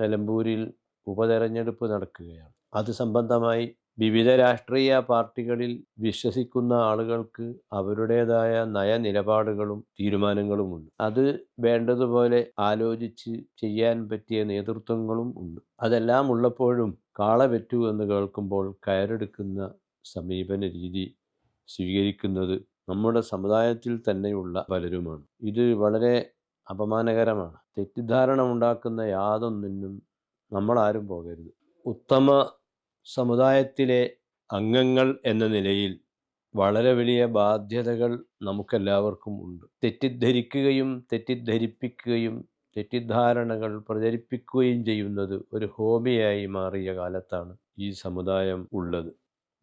നിലമ്പൂരിൽ ഉപതെരഞ്ഞെടുപ്പ് നടക്കുകയാണ്. അത് സംബന്ധമായി വിവിധ രാഷ്ട്രീയ പാർട്ടികളിൽ വിശ്വസിക്കുന്ന ആളുകൾക്ക് അവരുടേതായ നയനിലപാടുകളും തീരുമാനങ്ങളുമുണ്ട്. അത് വേണ്ടതുപോലെ ആലോചിച്ച് ചെയ്യാൻ പറ്റിയ നേതൃത്വങ്ങളും ഉണ്ട്. അതെല്ലാം ഉള്ളപ്പോഴും കാള വെറ്റു എന്ന് കേൾക്കുമ്പോൾ കയറെടുക്കുന്ന സമീപന രീതി സ്വീകരിക്കുന്നത് നമ്മുടെ സമുദായത്തിൽ തന്നെയുള്ള പലരുമാണ്. ഇത് വളരെ അപമാനകരമാണ്. തെറ്റിദ്ധാരണ ഉണ്ടാക്കുന്ന യാതൊന്നിനും നമ്മളാരും പോകരുത്. ഉത്തമ സമുദായത്തിലെ അംഗങ്ങൾ എന്ന നിലയിൽ വളരെ വലിയ ബാധ്യതകൾ നമുക്കെല്ലാവർക്കും ഉണ്ട്. തെറ്റിദ്ധരിക്കുകയും തെറ്റിദ്ധരിപ്പിക്കുകയും തെറ്റിദ്ധാരണകൾ പ്രചരിപ്പിക്കുകയും ചെയ്യുന്നത് ഒരു ഹോബിയായി മാറിയ കാലത്താണ് ഈ സമുദായം ഉള്ളത്.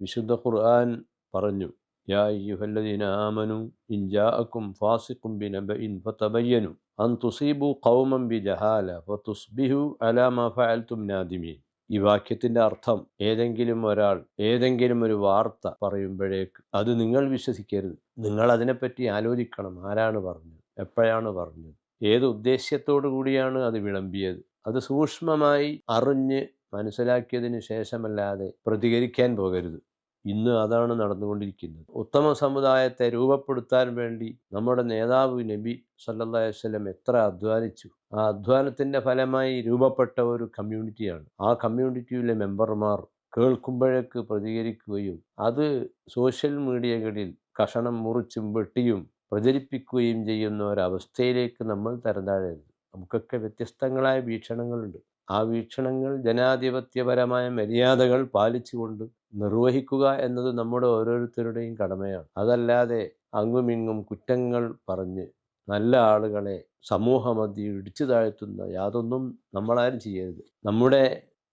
വിശുദ്ധ ഖുർആൻ പറഞ്ഞു യാ الذين آمنوا إن جاءكم فاسق بنبأ فتبينوا أن تصيبوا قوما بجهالة فتصبحوا على ما فعلتم نادمين ഈ വാക്യത്തിന്റെ അർത്ഥം ഏതെങ്കിലും ഒരാൾ ഏതെങ്കിലും ഒരു വാർത്ത പറയുമ്പോഴേക്ക് അത് നിങ്ങൾ വിശ്വസിക്കരുത്. നിങ്ങൾ അതിനെപ്പറ്റി ആലോചിക്കണം ആരാണ് പറഞ്ഞത് എപ്പോഴാണ് പറഞ്ഞത് ഏത് ഉദ്ദേശ്യത്തോടു കൂടിയാണ് അത് വിളമ്പിയത്. അത് സൂക്ഷ്മമായി അറിഞ്ഞ് മനസ്സിലാക്കിയതിന് ശേഷമല്ലാതെ പ്രതികരിക്കാൻ പോകരുത്. ഇന്ന് അതാണ് നടന്നുകൊണ്ടിരിക്കുന്നത്. ഉത്തമ സമുദായത്തെ രൂപപ്പെടുത്താൻ വേണ്ടി നമ്മുടെ നേതാവ് നബി സല്ലല്ലാഹു വസല്ലം എത്ര അധ്വാനിച്ചു. ആ അധ്വാനത്തിന്റെ ഫലമായി രൂപപ്പെട്ട ഒരു കമ്മ്യൂണിറ്റിയാണ്. ആ കമ്മ്യൂണിറ്റിയിലെ മെമ്പർമാർ കേൾക്കുമ്പോഴേക്ക് പ്രതികരിക്കുകയും അത് സോഷ്യൽ മീഡിയകളിൽ കഷണം മുറിച്ചും വെട്ടിയും പ്രചരിപ്പിക്കുകയും ചെയ്യുന്ന ഒരവസ്ഥയിലേക്ക് നമ്മൾ തരംതാഴരുത്. നമുക്കൊക്കെ വ്യത്യസ്തങ്ങളായ വീക്ഷണങ്ങളുണ്ട്. ആ വീക്ഷണങ്ങൾ ജനാധിപത്യപരമായ മര്യാദകൾ പാലിച്ചുകൊണ്ട് നിർവഹിക്കുക എന്നത് നമ്മുടെ ഓരോരുത്തരുടെയും കടമയാണ്. അതല്ലാതെ അങ്ങുമിങ്ങും കുറ്റങ്ങൾ പറഞ്ഞ് നല്ല ആളുകളെ സമൂഹമധ്യ ഇടിച്ചു താഴ്ത്തുന്ന യാതൊന്നും നമ്മളാരും ചെയ്യരുത്. നമ്മുടെ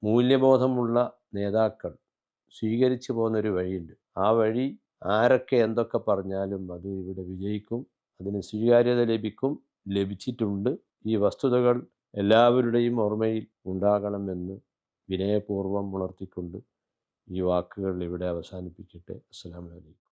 മൂല്യബോധമുള്ള നേതാക്കൾ സ്വീകരിച്ചു പോകുന്നൊരു വഴിയുണ്ട്. ആ വഴി ആരൊക്കെ എന്തൊക്കെ പറഞ്ഞാലും അത് ഇവിടെ വിജയിക്കും അതിന് സ്വീകാര്യത ലഭിക്കും ലഭിച്ചിട്ടുണ്ട്. ഈ വസ്തുതകൾ എല്ലാവരുടെയും ഓർമ്മയിൽ ഉണ്ടാകണമെന്ന് വിനയപൂർവം ഉണർത്തിക്കൊണ്ട് ഈ വാക്കുകൾ ഇവിടെ അവസാനിപ്പിക്കട്ടെ അസ്സാം വലൈക്കും